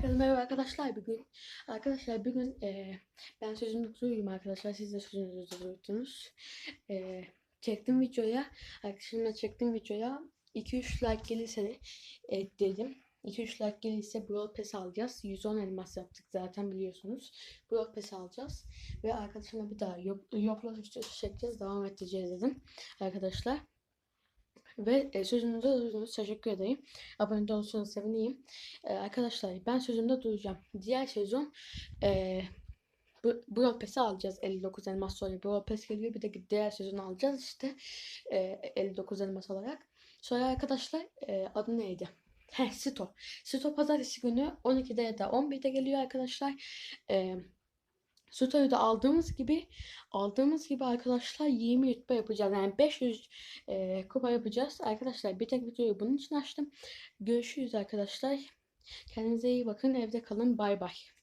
Herkese merhaba arkadaşlar bugün. Arkadaşlar bugün eee, ben sözümü tutuyum arkadaşlar. Siz de sözünüzü tutuyorsunuz. Eee çektim videoya. Arkadaşımla çektim videoya. 2-3 like gelirse e, dedim. 2-3 like gelirse Brawl Pass alacağız. 110 elmas yaptık zaten biliyorsunuz. Brawl Pass alacağız. Ve arkadaşımla bir daha yokla videosu çekeceğiz. Devam edeceğiz dedim. Arkadaşlar. Ve e, sözünüzde duydunuz. Teşekkür ederim. Abone olursanız sevineyim. E, arkadaşlar ben sözümde duracağım. Diğer sezon e, Brawl Pass'i alacağız. 59 elmas sonra Brawl Pass geliyor. Bir de diğer sezon alacağız işte. E, 59 elmas olarak. Sonra arkadaşlar e, adı neydi? Heh, Sto. Sto pazartesi günü 12'de ya da 11'de geliyor arkadaşlar. E, Sto'yu da aldığımız gibi aldığımız gibi arkadaşlar 20 rütbe yapacağız. Yani 500 e, kupa yapacağız. Arkadaşlar bir tek videoyu bunun için açtım. Görüşürüz arkadaşlar. Kendinize iyi bakın. Evde kalın. Bay bay.